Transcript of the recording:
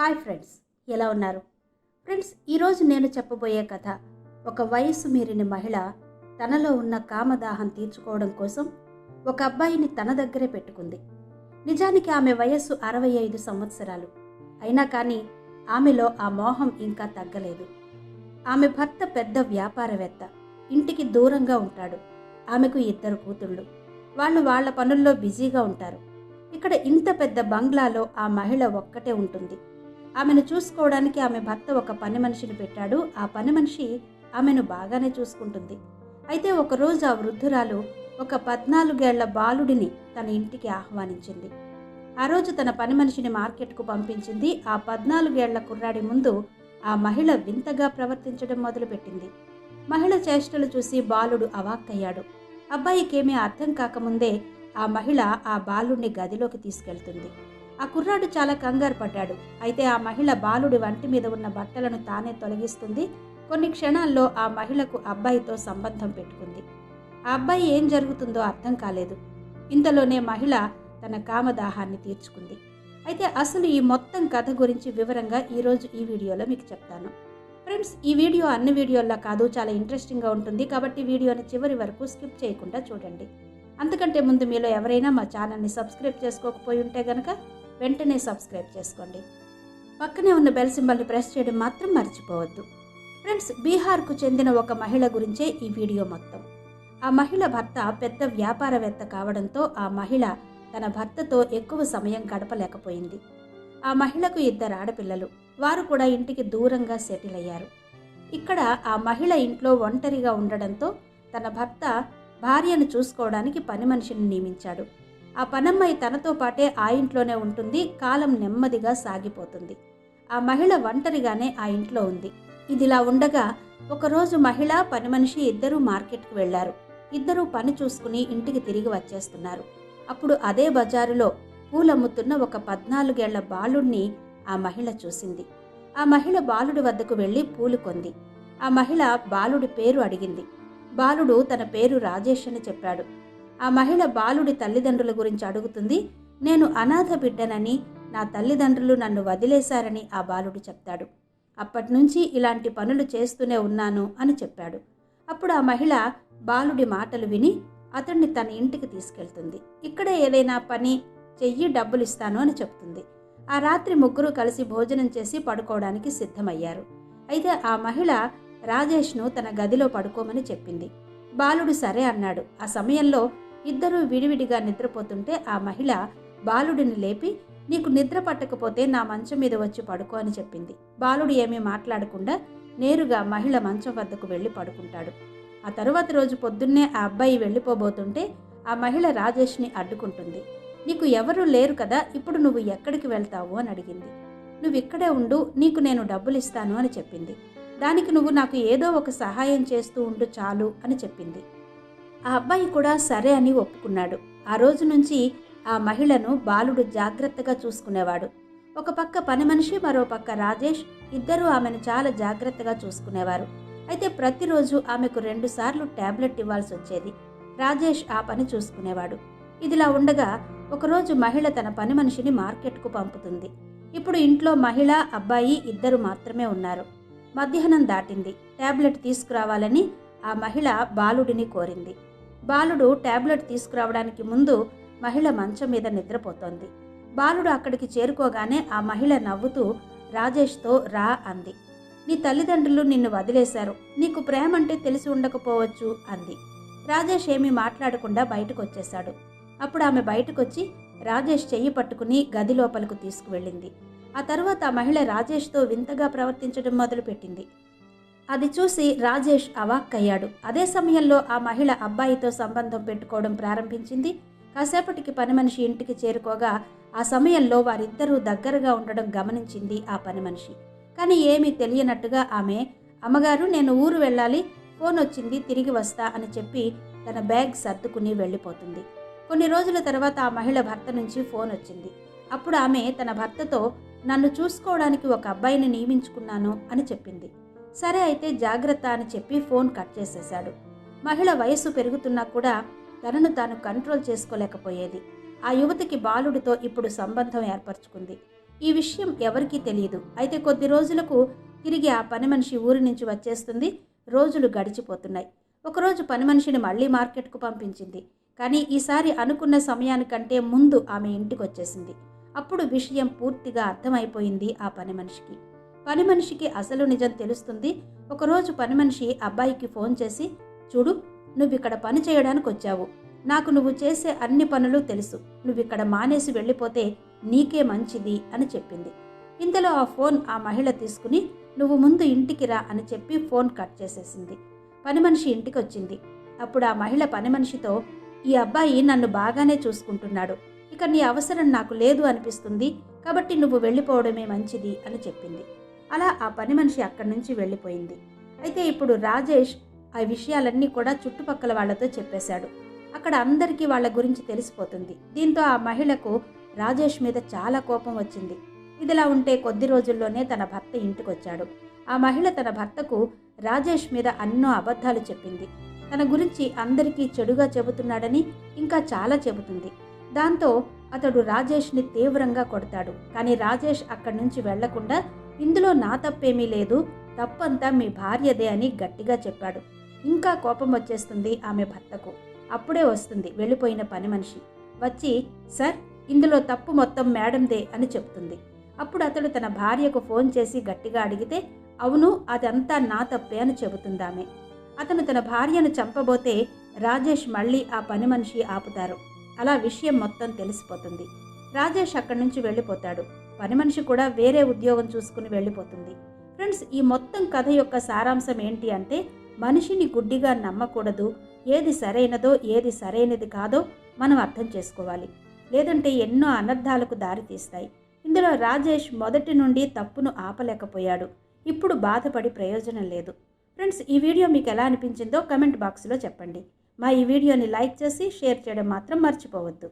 Hi friends ఎలా ఉన్నారు? Friends ఈరోజు నేను చెప్పబోయే కథ ఒక వయస్సు మీరిన మహిళ తనలో ఉన్న కామదాహం తీర్చుకోవడం కోసం ఒక అబ్బాయిని తన దగ్గరే పెట్టుకుంది. నిజానికి ఆమె వయస్సు అరవై ఐదు సంవత్సరాలు. అయినా కానీ ఆమెలో ఆ మోహం ఇంకా తగ్గలేదు. ఆమె భర్త పెద్ద వ్యాపారవేత్త ఇంటికి దూరంగా ఉంటాడు. ఆమెకు ఇద్దరు కూతుళ్ళు. వాళ్ళు వాళ్ళ పనుల్లో బిజీగా ఉంటారు. ఇక్కడ ఇంత పెద్ద బంగ్లాలో ఆ మహిళ ఒక్కటే ఉంటుంది. ఆమెను చూసుకోవడానికి ఆమె భర్త ఒక పని మనిషిని పెట్టాడు. ఆ పని మనిషి ఆమెను బాగానే చూసుకుంటుంది. అయితే ఒకరోజు ఆ వృద్ధురాలు ఒక పద్నాలుగేళ్ళ బాలుడిని తన ఇంటికి ఆహ్వానించింది. ఆ రోజు తన పని మనిషిని మార్కెట్కు పంపించింది. ఆ పద్నాలుగేళ్ళ కుర్రాడి ముందు ఆ మహిళ వింతగా ప్రవర్తించడం మొదలుపెట్టింది. మహిళ చేష్టలు చూసి బాలుడు అవాక్కయ్యాడు. అబ్బాయికేమీ అర్థం కాకముందే ఆ మహిళ ఆ బాలుడిని గదిలోకి తీసుకెళ్తుంది. ఆ కుర్రాడు చాలా కంగారు పడ్డాడు. అయితే ఆ మహిళ బాలుడి వంటి మీద ఉన్న బట్టలను తానే తొలగిస్తుంది. కొన్ని క్షణాల్లో ఆ మహిళకు అబ్బాయితో సంబంధం పెట్టుకుంది. ఆ అబ్బాయి ఏం జరుగుతుందో అర్థం కాలేదు. ఇంతలోనే మహిళ తన కామదాహాన్ని తీర్చుకుంది. అయితే అసలు ఈ మొత్తం కథ గురించి వివరంగా ఈరోజు ఈ వీడియోలో మీకు చెప్తాను. ఫ్రెండ్స్ ఈ వీడియో అన్ని వీడియోల్లో కాదు చాలా ఇంట్రెస్టింగ్గా ఉంటుంది కాబట్టి వీడియోని చివరి వరకు స్కిప్ చేయకుండా చూడండి. అంతకంటే ముందు మీలో ఎవరైనా మా ఛానల్ని సబ్స్క్రైబ్ చేసుకోకపోయి ఉంటే కనుక వెంటనే సబ్స్క్రైబ్ చేసుకోండి. పక్కనే ఉన్న బెల్ సింబల్ని ప్రెస్ చేయడం మాత్రం మర్చిపోవద్దు. ఫ్రెండ్స్ బీహార్కు చెందిన ఒక మహిళ గురించే ఈ వీడియో మొత్తం. ఆ మహిళ భర్త పెద్ద వ్యాపారవేత్త కావడంతో ఆ మహిళ తన భర్తతో ఎక్కువ సమయం గడపలేకపోయింది. ఆ మహిళకు ఇద్దరు ఆడపిల్లలు. వారు కూడా ఇంటికి దూరంగా సెటిల్ అయ్యారు. ఇక్కడ ఆ మహిళ ఇంట్లో ఒంటరిగా ఉండడంతో తన భర్త భార్యను చూసుకోవడానికి పని మనిషిని నియమించాడు. ఆ పనమ్మాయి తనతో పాటే ఆ ఇంట్లోనే ఉంటుంది కాలం నెమ్మదిగా సాగిపోతుంది. ఆ మహిళ ఒంటరిగానే ఆ ఇంట్లో ఉంది. ఇదిలా ఉండగా ఒకరోజు మహిళ పని మనిషి ఇద్దరూ మార్కెట్కి వెళ్ళారు ఇద్దరూ పని చూసుకుని ఇంటికి తిరిగి వచ్చేస్తున్నారు. అప్పుడు అదే బజారులో పూలమ్ముతున్న ఒక పద్నాలుగేళ్ళ బాలుణ్ణి ఆ మహిళ చూసింది. ఆ మహిళ బాలుడి వద్దకు వెళ్ళి పూలు కొంది. ఆ మహిళ బాలుడి పేరు అడిగింది. బాలుడు తన పేరు రాజేష్ అని చెప్పాడు. ఆ మహిళ బాలుడి తల్లిదండ్రుల గురించి అడుగుతుంది నేను అనాథ బిడ్డనని నా తల్లిదండ్రులు నన్ను వదిలేశారని ఆ బాలుడు చెప్తాడు. అప్పటి నుంచి ఇలాంటి పనులు చేస్తూనే ఉన్నాను అని చెప్పాడు. అప్పుడు ఆ మహిళ బాలుడి మాటలు విని అతన్ని తన ఇంటికి తీసుకెళ్తుంది. ఇక్కడే ఏదైనా పని చెయ్యి డబ్బులు ఇస్తాను అని చెప్తుంది. ఆ రాత్రి ముగ్గురు కలిసి భోజనం చేసి పడుకోవడానికి సిద్ధమయ్యారు. అయితే ఆ మహిళ రాజేష్ను తన గదిలో పడుకోమని చెప్పింది. బాలుడు సరే అన్నాడు. ఆ సమయంలో ఇద్దరూ విడివిడిగా నిద్రపోతుంటే ఆ మహిళ బాలుడిని లేపి నీకు నిద్ర పట్టకపోతే నా మంచం మీద వచ్చి పడుకో అని చెప్పింది. బాలుడు ఏమీ మాట్లాడకుండా నేరుగా మహిళ మంచం వద్దకు వెళ్ళి పడుకుంటాడు. ఆ తరువాత రోజు పొద్దున్నే ఆ అబ్బాయి వెళ్ళిపోబోతుంటే ఆ మహిళ రాజేష్ని అడ్డుకుంటుంది. నీకు ఎవరూ లేరు కదా ఇప్పుడు నువ్వు ఎక్కడికి వెళ్తావు అని అడిగింది. నువ్వు ఇక్కడే ఉండు నీకు నేను డబ్బులు ఇస్తాను అని చెప్పింది. దానికి నువ్వు నాకు ఏదో ఒక సహాయం చేస్తూ ఉండు చాలు అని చెప్పింది. ఆ అబ్బాయి కూడా సరే అని ఒప్పుకున్నాడు. ఆ రోజు నుంచి ఆ మహిళను బాలుడు జాగ్రత్తగా చూసుకునేవాడు. ఒక పక్క పని మనిషి మరో పక్క రాజేష్ ఇద్దరూ ఆమెను చాలా జాగ్రత్తగా చూసుకునేవారు. అయితే ప్రతిరోజు ఆమెకు రెండుసార్లు టాబ్లెట్ ఇవ్వాల్సి వచ్చేది. రాజేష్ ఆ పని చూసుకునేవాడు. ఇదిలా ఉండగా ఒకరోజు మహిళ తన పని మనిషిని మార్కెట్కు పంపుతుంది. ఇప్పుడు ఇంట్లో మహిళ అబ్బాయి ఇద్దరు మాత్రమే ఉన్నారు. మధ్యాహ్నం దాటింది. టాబ్లెట్ తీసుకురావాలని ఆ మహిళ బాలుడిని కోరింది. బాలుడు ట్యాబ్లెట్ తీసుకురావడానికి ముందు మహిళ మంచం మీద నిద్రపోతోంది. బాలుడు అక్కడికి చేరుకోగానే ఆ మహిళ నవ్వుతూ రాజేష్తో రా అంది. నీ తల్లిదండ్రులు నిన్ను వదిలేశారు. నీకు ప్రేమ అంటే తెలిసి ఉండకపోవచ్చు అంది. రాజేష్ ఏమీ మాట్లాడకుండా బయటకు వచ్చేశాడు అప్పుడు ఆమె బయటకొచ్చి రాజేష్ చెయ్యి పట్టుకుని గది లోపలకు తీసుకువెళ్ళింది. ఆ తర్వాత ఆ మహిళ రాజేష్తో వింతగా ప్రవర్తించడం మొదలుపెట్టింది. అది చూసి రాజేష్ అవాక్కయ్యాడు. అదే సమయంలో ఆ మహిళ అబ్బాయితో సంబంధం పెట్టుకోవడం ప్రారంభించింది. కాసేపటికి పని మనిషి ఇంటికి చేరుకోగా ఆ సమయంలో వారిద్దరూ దగ్గరగా ఉండడం గమనించింది ఆ పని మనిషి. కానీ ఏమీ తెలియనట్టుగా ఆమె అమ్మగారు నేను ఊరు వెళ్ళాలి ఫోన్ వచ్చింది తిరిగి వస్తా అని చెప్పి తన బ్యాగ్ సర్దుకుని వెళ్ళిపోతుంది. కొన్ని రోజుల తర్వాత ఆ మహిళ భర్త నుంచి ఫోన్ వచ్చింది. అప్పుడు ఆమె తన భర్తతో నన్ను చూసుకోవడానికి ఒక అబ్బాయిని నియమించుకున్నాను అని చెప్పింది. సరే అయితే జాగ్రత్త అని చెప్పి ఫోన్ కట్ చేసేశాడు. మహిళ వయస్సు పెరుగుతున్నా కూడా తనను తాను కంట్రోల్ చేసుకోలేకపోయేది. ఆ యువతికి బాలుడితో ఇప్పుడు సంబంధం ఏర్పరచుకుంది. ఈ విషయం ఎవరికీ తెలియదు అయితే కొద్ది రోజులకు తిరిగి ఆ పని మనిషి ఊరి నుంచి వచ్చేస్తుంది. రోజులు గడిచిపోతున్నాయి. ఒకరోజు పని మనిషిని మళ్ళీ మార్కెట్కు పంపించింది. కానీ ఈసారి అనుకున్న సమయానికంటే ముందు ఆమె ఇంటికి వచ్చేసింది అప్పుడు విషయం పూర్తిగా అర్థమైపోయింది ఆ పని మనిషికి. పని మనిషికి అసలు నిజం తెలుస్తుంది. ఒకరోజు పని మనిషి అబ్బాయికి ఫోన్ చేసి చూడు నువ్వు ఇక్కడ పని చేయడానికి వచ్చావు నాకు నువ్వు చేసే అన్ని పనులు తెలుసు. నువ్వు ఇక్కడ మానేసి వెళ్ళిపోతే నీకే మంచిది అని చెప్పింది. ఇంతలో ఆ ఫోన్ ఆ మహిళ తీసుకుని నువ్వు ముందు ఇంటికి రా అని చెప్పి ఫోన్ కట్ చేసేసింది. పని మనిషి ఇంటికి వచ్చింది అప్పుడు ఆ మహిళ పని మనిషితో ఈ అబ్బాయి నన్ను బాగానే చూసుకుంటున్నాడు. ఇక నీ అవసరం నాకు లేదు అనిపిస్తుంది. కాబట్టి నువ్వు వెళ్ళిపోవడమే మంచిది అని చెప్పింది. అలా ఆ పని మనిషి అక్కడి నుంచి వెళ్ళిపోయింది. అయితే ఇప్పుడు రాజేష్ ఆ విషయాలన్నీ కూడా చుట్టుపక్కల వాళ్ళతో చెప్పేశాడు. అక్కడ అందరికీ వాళ్ళ గురించి తెలిసిపోతుంది. దీంతో ఆ మహిళకు రాజేష్ మీద చాలా కోపం వచ్చింది. ఇదిలా ఉంటే కొద్ది రోజుల్లోనే తన భర్త ఇంటికొచ్చాడు. ఆ మహిళ తన భర్తకు రాజేష్ మీద అన్నో అబద్ధాలు చెప్పింది. తన గురించి అందరికీ చెడుగా చెబుతున్నాడని ఇంకా చాలా చెబుతుంది. దాంతో అతడు రాజేష్ని తీవ్రంగా కొడతాడు. కానీ రాజేష్ అక్కడి నుంచి వెళ్ళకుండా ఇందులో నా తప్పేమీ లేదు. తప్పంతా మీ భార్యదే అని గట్టిగా చెప్పాడు. ఇంకా కోపం వచ్చేస్తుంది ఆమె భర్తకు. అప్పుడే వస్తుంది వెళ్ళిపోయిన పని మనిషి. వచ్చి సార్ ఇందులో తప్పు మొత్తం మేడందే అని చెప్తుంది. అప్పుడు అతడు తన భార్యకు ఫోన్ చేసి గట్టిగా అడిగితే అవును అదంతా నా తప్పే అని చెబుతుందామె అతను తన భార్యను చంపబోతే రాజేష్ మళ్ళీ ఆ పని మనిషి ఆపుతారు. అలా విషయం మొత్తం తెలిసిపోతుంది. రాజేష్ అక్కడి నుంచి వెళ్ళిపోతాడు. పని మనిషి కూడా వేరే ఉద్యోగం చూసుకుని వెళ్ళిపోతుంది. ఫ్రెండ్స్ ఈ మొత్తం కథ యొక్క సారాంశం ఏంటి అంటే మనిషిని గుడ్డిగా నమ్మకూడదు. ఏది సరైనదో ఏది సరైనది కాదో మనం అర్థం చేసుకోవాలి. లేదంటే ఎన్నో అనర్థాలకు దారితీస్తాయి ఇందులో రాజేష్ మొదటి నుండి తప్పును ఆపలేకపోయాడు. ఇప్పుడు బాధపడి ప్రయోజనం లేదు. ఫ్రెండ్స్ ఈ వీడియో మీకు ఎలా అనిపించిందో కమెంట్ బాక్స్లో చెప్పండి. మా ఈ వీడియోని లైక్ చేసి షేర్ చేయడం మాత్రం మర్చిపోవద్దు.